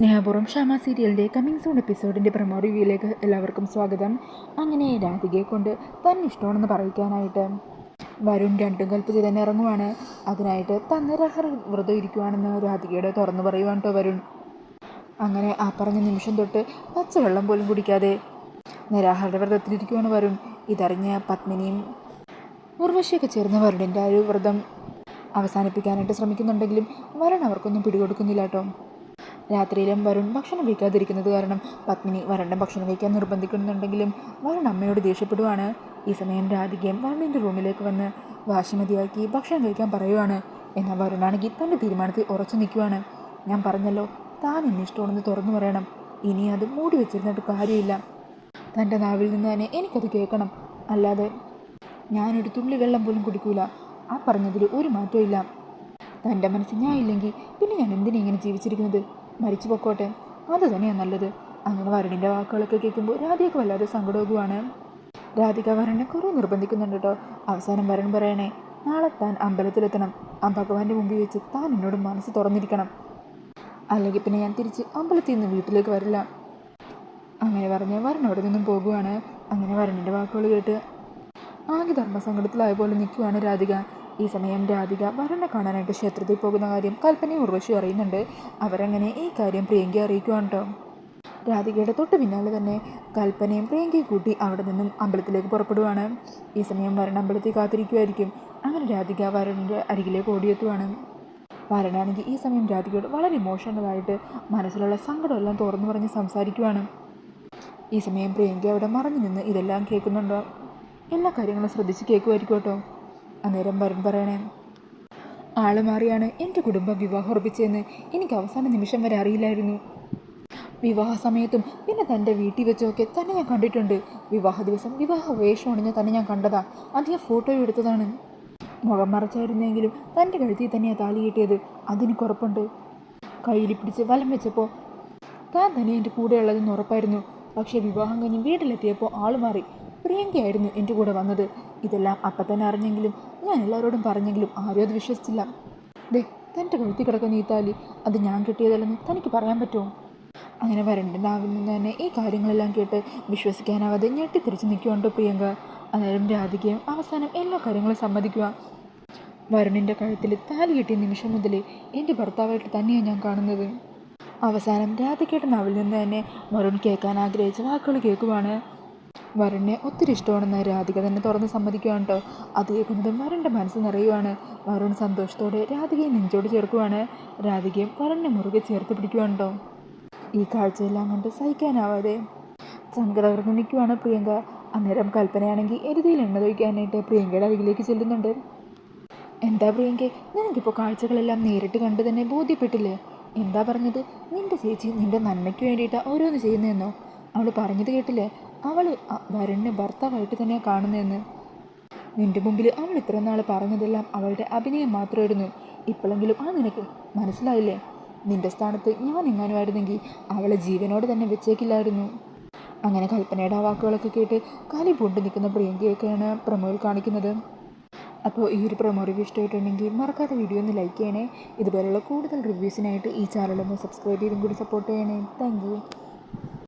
സ്നേഹപൂർവം ക്ഷമ സീരിയലിന്റെ കമ്മിങ് സൂൺ എപ്പിസോഡിന്റെ പ്രമോ റിവ്യൂയിലേക്ക് എല്ലാവർക്കും സ്വാഗതം. അങ്ങനെ രാധികയെ കൊണ്ട് തന്നെ ഇഷ്ടമാണെന്ന് പറയിക്കാനായിട്ട് വരുൺ രണ്ടും കൽപ്പിച്ച് തന്നെ ഇറങ്ങുവാണ്. അതിനായിട്ട് തന്നെ രഹർ വ്രതം ഇരിക്കുവാണെന്ന് രാധികയുടെ തുറന്നു പറയുവാണ് കേട്ടോ വരുൺ. അങ്ങനെ ആ പറഞ്ഞ നിമിഷം തൊട്ട് പച്ചവെള്ളം പോലും കുടിക്കാതെ നിരാഹാരുടെ വ്രതത്തിലിരിക്കുവാണ് വരുൺ. ഇതറിഞ്ഞ പത്മിനിയും ഉർവശിയൊക്കെ ചേർന്ന് വരുണിന്റെ ആ ഒരു വ്രതം അവസാനിപ്പിക്കാനായിട്ട് ശ്രമിക്കുന്നുണ്ടെങ്കിലും വരുൺ അവർക്കൊന്നും പിടികൊടുക്കുന്നില്ല കേട്ടോ രാത്രിയിലും വരുൺ ഭക്ഷണം കഴിക്കാതിരിക്കുന്നത് കാരണം പത്മിനി വരണ്ട ഭക്ഷണം കഴിക്കാൻ നിർബന്ധിക്കുന്നുണ്ടെങ്കിലും വരുൺ അമ്മയോട് ദേഷ്യപ്പെടുവാണ്. ഈ സമയം രാധികയും വരുണിന്റെ റൂമിലേക്ക് വന്ന് വാശിമതിയാക്കി ഭക്ഷണം കഴിക്കാൻ പറയുവാണ്. എന്നാൽ വരുണാണെങ്കിൽ തന്റെ തീരുമാനത്തിൽ ഉറച്ചു നിൽക്കുവാണ്. ഞാൻ പറഞ്ഞല്ലോ താൻ എന്നെ ഇഷ്ടമാണെന്ന് തുറന്നു പറയണം. ഇനി അത് മൂടി വെച്ചിരുന്നിട്ട് കാര്യമില്ല. തന്റെ നാവിൽ നിന്ന് തന്നെ എനിക്കത് കേൾക്കണം. അല്ലാതെ ഞാനൊരു തുള്ളി വെള്ളം പോലും കുടിക്കൂല. ആ പറഞ്ഞതിൽ ഒരു മാറ്റവും ഇല്ല. തന്റെ മനസ്സിൽ ഞാൻ ഇല്ലെങ്കിൽ പിന്നെ ഞാൻ എന്തിനാ ഇങ്ങനെ ജീവിച്ചിരിക്കുന്നത്? മരിച്ചു പൊക്കോട്ടെ. അത് തന്നെയാണ് നല്ലത്. അങ്ങനെ വരുണിന്റെ വാക്കുകളൊക്കെ കേൾക്കുമ്പോൾ രാധികയൊക്കെ വല്ലാതെ സങ്കടമാകുവാണ്. രാധിക വരനെ കുറേ നിർബന്ധിക്കുന്നുണ്ട് കേട്ടോ. അവസാനം വരൺ പറയണേ നാളെ താൻ അമ്പലത്തിലെത്തണം. ആ ഭഗവാന്റെ മുമ്പിൽ വെച്ച് താൻ എന്നോട് മനസ്സ് തുറന്നിരിക്കണം. അല്ലെങ്കിൽ പിന്നെ ഞാൻ തിരിച്ച് അമ്പലത്തിൽ നിന്ന് വീട്ടിലേക്ക് വരില്ല. അങ്ങനെ പറഞ്ഞ് വരൻ അവിടെ നിന്നും പോകുവാണ്. അങ്ങനെ വരണിന്റെ വാക്കുകൾ കേട്ട് ആകെ ധർമ്മസങ്കടത്തിലായ പോലെ നിൽക്കുവാണ് രാധിക. ഈ സമയം രാധിക വരനെ കാണാനായിട്ട് ക്ഷേത്രത്തിൽ പോകുന്ന കാര്യം കൽപ്പനയും ഉർവശി അറിയുന്നുണ്ട്. അവരങ്ങനെ ഈ കാര്യം പ്രിയങ്കയെ അറിയിക്കുവാണ് രാധികയുടെ തൊട്ട് പിന്നാലെ തന്നെ കൽപ്പനയും പ്രിയങ്കയും കൂട്ടി അവിടെ നിന്നും അമ്പലത്തിലേക്ക് പുറപ്പെടുവാണ്. ഈ സമയം വരൻ അമ്പലത്തിൽ കാത്തിരിക്കുമായിരിക്കും അങ്ങനെ രാധിക വരന്റെ അരികിലേക്ക് ഓടിയെത്തുവാണ്. വരനാണെങ്കിൽ ഈ സമയം രാധികയോട് വളരെ ഇമോഷണലായിട്ട് മനസ്സിലുള്ള സങ്കടമെല്ലാം തുറന്നു പറഞ്ഞ് സംസാരിക്കുവാണ്. ഈ സമയം പ്രിയങ്ക അവിടെ മറഞ്ഞു നിന്ന് ഇതെല്ലാം കേൾക്കുന്നുണ്ടോ? എല്ലാ കാര്യങ്ങളും ശ്രദ്ധിച്ച് കേൾക്കുമായിരിക്കും കേട്ടോ. അന്നേരം വരും പറയണേ. ആൾ മാറിയാണ് എന്റെ കുടുംബം വിവാഹം ഉറപ്പിച്ചതെന്ന് എനിക്ക് അവസാന നിമിഷം വരെ അറിയില്ലായിരുന്നു. വിവാഹ സമയത്തും പിന്നെ തന്റെ വീട്ടിൽ വെച്ചൊക്കെ തന്നെ ഞാൻ കണ്ടിട്ടുണ്ട്. വിവാഹ ദിവസം വിവാഹ വേഷം അണിഞ്ഞ തന്നെ ഞാൻ കണ്ടതാ. അത് ഞാൻ ഫോട്ടോ എടുത്തതാണ്. മുഖം മറച്ചായിരുന്നെങ്കിലും തന്റെ കഴുത്തിൽ തന്നെയാണ് താലി കിട്ടിയത്. അതിന് കുറപ്പുണ്ട്. കയ്യിൽ പിടിച്ച് വലം വെച്ചപ്പോൾ താൻ തന്നെ എന്റെ കൂടെ ഉള്ളതെന്ന് ഉറപ്പായിരുന്നു. പക്ഷേ വിവാഹം കഴിഞ്ഞ് വീട്ടിലെത്തിയപ്പോൾ ആൾ മാറി. പ്രിയങ്കയായിരുന്നു എന്റെ കൂടെ വന്നത്. ഇതെല്ലാം അപ്പം തന്നെ അറിഞ്ഞെങ്കിലും ഞാൻ എല്ലാവരോടും പറഞ്ഞെങ്കിലും ആരും അത് വിശ്വസിച്ചില്ല. ദേ തന്റെ കഴുത്തി കിടക്കുന്ന ഈ താലി അത് ഞാൻ കിട്ടിയതല്ലെന്ന് തനിക്ക് പറയാൻ പറ്റുമോ? അങ്ങനെ വരണ്ട നാവിൽ നിന്ന് തന്നെ ഈ കാര്യങ്ങളെല്ലാം കേട്ട് വിശ്വസിക്കാനാവാതെ ഞെട്ടിത്തിരിച്ച് നിൽക്കുകയുണ്ടോ പ്രിയങ്ക? അന്നേരം രാധികയും അവസാനം എല്ലാ കാര്യങ്ങളും സമ്മതിക്കുക. വരുണിന്റെ കഴുത്തിൽ താലി കിട്ടിയ നിമിഷം മുതൽ എന്റെ ഭർത്താവായിട്ട് തന്നെയാണ് ഞാൻ കാണുന്നത്. അവസാനം രാധികയുടെ നാവിൽ നിന്ന് തന്നെ വരുൺ കേൾക്കാൻ ആഗ്രഹിച്ച വാക്കുകൾ കേൾക്കുവാണ്. വരുണിനെ ഒത്തിരി ഇഷ്ടമാണെന്ന് രാധിക തന്നെ തുറന്ന് സമ്മതിക്കുകയാണ് കേട്ടോ. അത് കേൾക്കുന്നതും വരുണിന്റെ മനസ്സ് നിറയുവാണ്. വരുൺ സന്തോഷത്തോടെ രാധികയെ നെഞ്ചോട് ചേർക്കുവാണ്. രാധികയും വരുണിനെ മുറുകെ ചേർത്ത് പിടിക്കുകയാണ് കേട്ടോ. ഈ കാഴ്ചയെല്ലാം കൊണ്ട് സഹിക്കാനാവാതെ സങ്കടകർന്ന് നിൽക്കുവാണ് പ്രിയങ്ക. അന്നേരം കൽപ്പനയാണെങ്കിൽ എരുതിയിൽ എണ്ണ തൊഴിക്കാനായിട്ട് പ്രിയങ്കയുടെ അരികിലേക്ക് ചെല്ലുന്നുണ്ട്. എന്താ പ്രിയങ്കെ നിനക്കിപ്പോൾ കാഴ്ചകളെല്ലാം നേരിട്ട് കണ്ട് തന്നെ ബോധ്യപ്പെട്ടില്ലേ? എന്താ പറഞ്ഞത്? നിന്റെ ചേച്ചി നിന്റെ നന്മയ്ക്ക് വേണ്ടിയിട്ടാണ് ഓരോന്ന് ചെയ്യുന്നതെന്നോ? അവൾ പറഞ്ഞത് കേട്ടില്ലേ? അവൾ വരുണിനെ ഭർത്താവായിട്ട് തന്നെയാണ് കാണുന്നതെന്ന് നിന്റെ മുമ്പിൽ അവൾ ഇത്ര നാൾ പറഞ്ഞതെല്ലാം അവളുടെ അഭിനയം മാത്രമായിരുന്നു. ഇപ്പോഴെങ്കിലും അത് നിനക്ക് മനസ്സിലായില്ലേ? നിന്റെ സ്ഥാനത്ത് ഞാൻ എങ്ങാനുമായിരുന്നെങ്കിൽ അവളെ ജീവനോട് തന്നെ വെച്ചേക്കില്ലായിരുന്നു. അങ്ങനെ കൽപ്പനയുടെ ആ വാക്കുകളൊക്കെ കേട്ട് കാലി പൂണ്ട് നിൽക്കുന്ന പ്രിയങ്കയൊക്കെയാണ് പ്രമോയിൽ കാണിക്കുന്നത്. അപ്പോൾ ഈ ഒരു പ്രൊമോ റിവ്യൂ ഇഷ്ടമായിട്ടുണ്ടെങ്കിൽ മറക്കാതെ വീഡിയോ ഒന്ന് ലൈക്ക് ചെയ്യണേ. ഇതുപോലുള്ള കൂടുതൽ റിവ്യൂസിനായിട്ട് ഈ ചാനലൊന്ന് സബ്സ്ക്രൈബ് ചെയ്തും കൂടി സപ്പോർട്ട് ചെയ്യണേ. താങ്ക്